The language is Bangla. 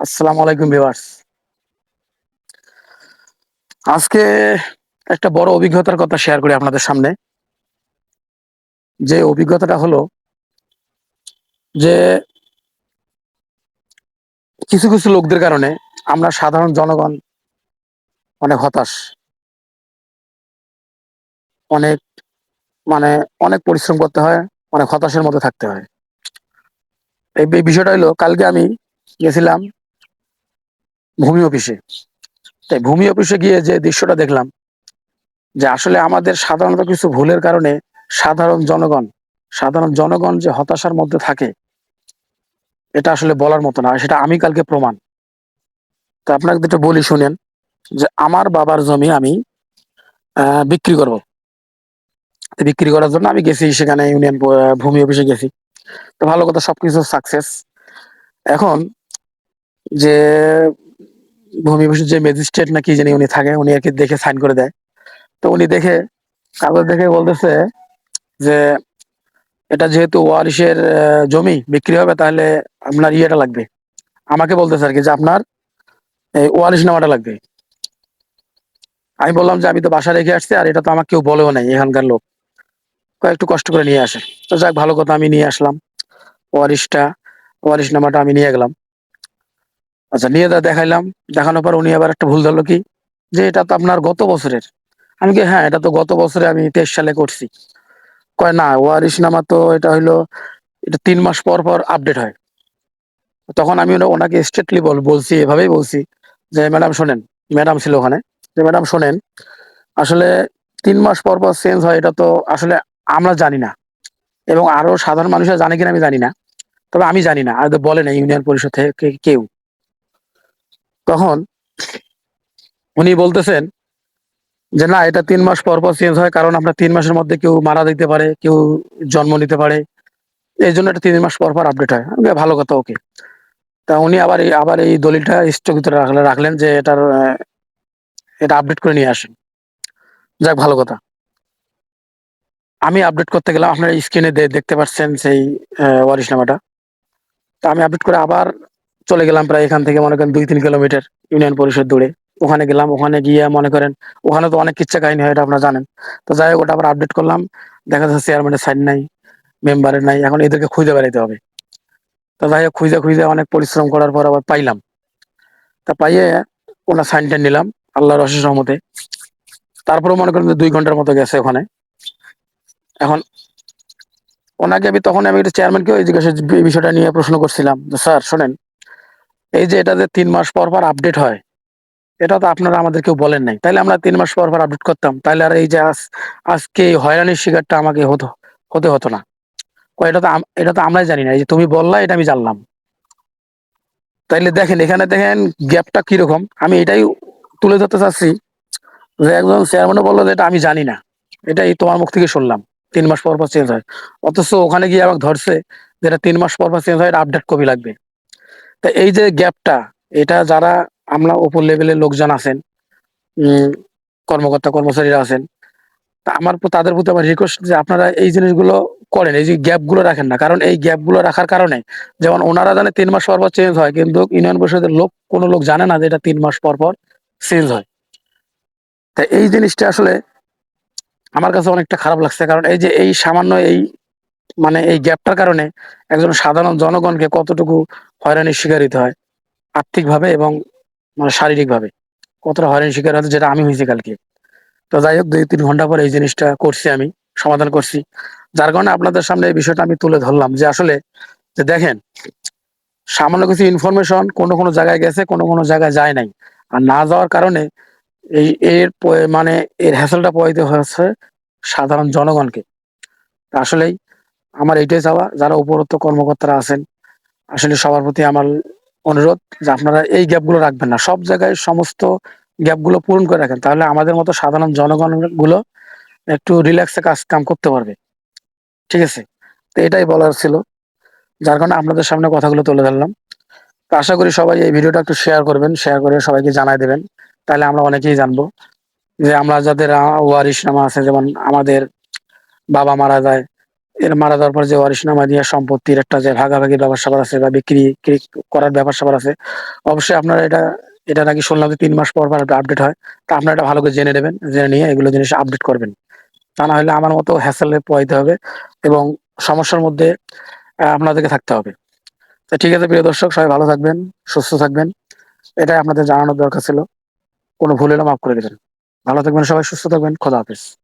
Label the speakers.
Speaker 1: আসসালামু আলাইকুম ভিউয়ার্স। আজকে একটা বড় অভিজ্ঞতার কথা শেয়ার করি আপনাদের সামনে। যে অভিজ্ঞতাটা হলো যে কিছু কিছু লোকদের কারণে আমরা সাধারণ জনগণ অনেক হতাশ। অনেক মানে অনেক পরিশ্রম করতে হয়, অনেক হতাশের মধ্যে থাকতে হয়। এই বিষয়টা হলো, কালকে আমি গেছিলাম ভূমি অফিসে। তাই ভূমি অফিসে গিয়ে যে দৃশ্যটা দেখলাম, যে আসলে আমাদের সাধারণত কিছু ভুলের কারণে সাধারণ জনগণ সাধারণ জনগণ যে হতাশার মধ্যে থাকে, এটা আসলে বলার মতো না, সেটা আমি কালকে প্রমাণ। তো আপনাকে যেটা বলি শুনেন, যে আমার বাবার জমি আমি বিক্রি করব। বিক্রি করার জন্য আমি গেছি সেখানে ইউনিয়ন ভূমি অফিসে গেছি। তো ভালো কথা, সবকিছু সাকসেস এখন যে ভূমি যে ম্যাজিস্ট্রেট নাকি জানি উনি থাকে, উনি আর কি দেখে সাইন করে দেয়। তো উনি দেখে কাগজ দেখে বলতেছে যে এটা যেহেতু ওয়ারিশের জমি বিক্রি হবে, তাহলে আপনার ইয়েটা লাগবে। আমাকে বলতেছে আর কি যে আপনার এই ওয়ারিশ নামাটা লাগবে। আমি বললাম যে আমি তো বাসা রেখে আসছি, আর এটা তো আমাকে কেউ বলেও নাই, এখানকার লোক। একটু কষ্ট করে নিয়ে আসে। তো যাক, ভালো কথা, আমি নিয়ে আসলাম। ওয়ারিশটা, ওয়ারিশ নামাটা আমি নিয়ে গেলাম। আচ্ছা নিয়ে দা দেখাইলাম। দেখানোর পর উনি আবার একটা ভুল ধরলো কি? যে এটা তো আপনার গত বছরের। আমি কি হ্যাঁ এটা তো গত বছরে আমি তেইশ সালে করছি। কয়, না, ওয়ারিশ নামা তো এটা হইল, এটা তিন মাস পর পর আপডেট হয়। তখন আমি ওনাকে স্ট্রেটলি বল বলছি, এভাবেই বলছি, যে, ম্যাডাম, শোনেন, ম্যাডাম ছিল ওখানে, যে, ম্যাডাম, শোনেন, আসলে তিন মাস পর পর চেঞ্জ হয়, এটা তো আসলে আমরা জানি না। এবং আরও সাধারণ মানুষরা জানে কিনা, আমি জানি না। তবে আমি জানি না, আর বলে না ইউনিয়ন পরিষদ থেকে কেউ। তখন উনি বলতেছেন যে, না, এটা তিন মাস পর পর চেঞ্জ হয় কারণ আপনার তিন মাসের মধ্যে কেউ মারা দিতে পারে, কেউ জন্ম নিতে পারে। এই জন্য এটা তিন মাস পর পর আপডেট হয়। ভালো কথা ওকে তা উনি আবার আবার এই দলিলটা স্থগিত রাখলেন রাখলেন যে, এটার এটা আপডেট করে নিয়ে আসেন। যাক, ভালো কথা। আমি আপডেট করতে গেলাম, আপনার স্ক্রিনে দেখতে পাচ্ছেন সেই ওয়ারিশ নামাটা। তা আমি আপডেট করে আবার চলে গেলাম প্রায় এখান থেকে মনে করেন দুই, তিন কিলোমিটার ইউনিয়ন পরিষদ দূরে। ওখানে গেলাম, ওখানে গিয়ে মনে করেন ওখানে তো অনেক কিচ্ছা কাহিনী হয়, এটা আপনারা জানেন। তো যাই হোক, ওটা আবার আপডেট করলাম। দেখা যাচ্ছে চেয়ারম্যানের সাইন নাই মেম্বারের নাই, এখন এদেরকে খুঁজে বেড়াইতে হবে। তো যাই হোক, খুঁজে খুঁজে অনেক পরিশ্রম করার পর আবার পাইলাম। তা পাইয়ে ওনার সাইনটা নিলাম, আল্লাহর অশেষ রহমতে। তারপরে মনে করেন দুই ঘণ্টার মতো গেছে ওখানে। এখন ওনাকে আমি তখন আমি একটা চেয়ারম্যানকে ওই জিজ্ঞাসা বিষয়টা নিয়ে প্রশ্ন করছিলাম স্যার শোনেন এই যে এটা যে তিন মাস পর পর আপডেট হয়, এটা তো আপনারা আমাদের কেউ বলেন নাই। তাইলে আমরা তিন মাস পর পর আপডেট করতাম। তাইলে আর এই যে আজ, আজকে এই হয়রানির শিকারটা আমাকে হতো, হতে হতো না। এটা তো এটা তো আমরাই জানি না। এই যে তুমি বললা, এটা আমি জানলাম। তাইলে দেখেন, এখানে দেখেন গ্যাপটা কীরকম। আমি এটাই তুলে ধরতে চাচ্ছি যে একজন চেয়ারম্যানও বলল যে এটা আমি জানি না। এটাই তোমার মুখ থেকে শুনলাম। তিন মাস পর পর চেঞ্জ হয়। অথচ ওখানে গিয়ে আমাকে ধরছে যেটা তিন মাস পর পর চেঞ্জ হয়, এটা আপডেট কপি লাগবে। তা এই যে গ্যাপটা, এটা যারা আমরা উপর লেভেলের লোকজন আছেন কর্মকর্তা, কর্মচারীরা আছেন আমার তাদের প্রতি আমার রিকোয়েস্ট যে আপনারা এই জিনিসগুলো করেন, এই যে গ্যাপগুলো রাখেন না। কারণ এই গ্যাপগুলো রাখার কারণে, যেমন ওনারা জানে তিন মাস পর পর চেঞ্জ হয়, কিন্তু ইউনিয়ন পরিষদের লোক, কোনো লোক জানে না যে এটা তিন মাস পর পর চেঞ্জ হয়। তা এই জিনিসটা আসলে আমার কাছে অনেকটা খারাপ লাগছে। কারণ এই যে এই সামান্য এই মানে এই গ্যাপটার কারণে একজন সাধারণ জনগণকে কতটুকু হয়রানির শিকার হতে হয় আর্থিকভাবে এবং মানে শারীরিকভাবে। কতটা হয়রানির শিকার হতে যেটা আমি হয়েছি কালকে। তো যাই হোক, দুই তিন ঘণ্টা পরে এই জিনিসটা করছি আমি, সমাধান করছি। যার কারণে আপনাদের সামনে এই বিষয়টা আমি তুলে ধরলাম যে আসলে যে দেখেন, সামান্য কিছু ইনফরমেশন কোনো কোনো জায়গায় গেছে, কোনো কোনো জায়গায় যায় নাই। আর না যাওয়ার কারণে এই, এর মানে এর হ্যাসেলটা পোয়াইতে হয়েছে সাধারণ জনগণকে। আসলেই আমার এটাই চাওয়া, যারা উপরোক্ত কর্মকর্তারা আছেন আসলে সবার প্রতি আমার অনুরোধ যে আপনারা এই গ্যাপগুলো রাখবেন না। সব জায়গায় সমস্ত গ্যাপগুলো পূরণ করে রাখেন। তাহলে আমাদের মতো সাধারণ জনগণগুলো একটু রিল্যাক্সে কাজ কাম করতে পারবে। ঠিক আছে? তো এটাই বলার ছিল। যার কারণে আপনাদের সামনে কথাগুলো তুলে ধরলাম। তো আশা করি সবাই এই ভিডিওটা একটু শেয়ার করবেন। শেয়ার করে সবাইকে জানাই দেবেন। তাহলে আমরা অনেকেই জানব যে আমরা যাদের আহ, ওয়ারিশ নামা আছে যেমন আমাদের বাবা মারা যায় এর মারা যাওয়ার পর যে ওয়ারিশনামা দিয়ে সম্পত্তির একটা যে ভাগাভাগির ব্যাপার-স্যাপার আছে বা বিক্রি করার ব্যাপার-স্যাপার আছে, অবশ্যই আপনারা এটা এটা নাকি শুনলাম যে তিন মাস পর, পর আপডেট হয়। তা আপনারা এটা ভালো করে জেনে নেবেন। জেনে নিয়ে এগুলো জিনিস আপডেট করবেন। তা না হলে আমার মতো হ্যাসেলে এ হবে এবং সমস্যার মধ্যে আপনাদেরকে থাকতে হবে। তো ঠিক আছে প্রিয় দর্শক সবাই ভালো থাকবেন, সুস্থ থাকবেন। এটাই আপনাদের জানানোর দরকার ছিল। কোনো ভুল হলে মাফ করে দিবেন। ভালো থাকবেন সবাই, সুস্থ থাকবেন। খোদা হাফেজ।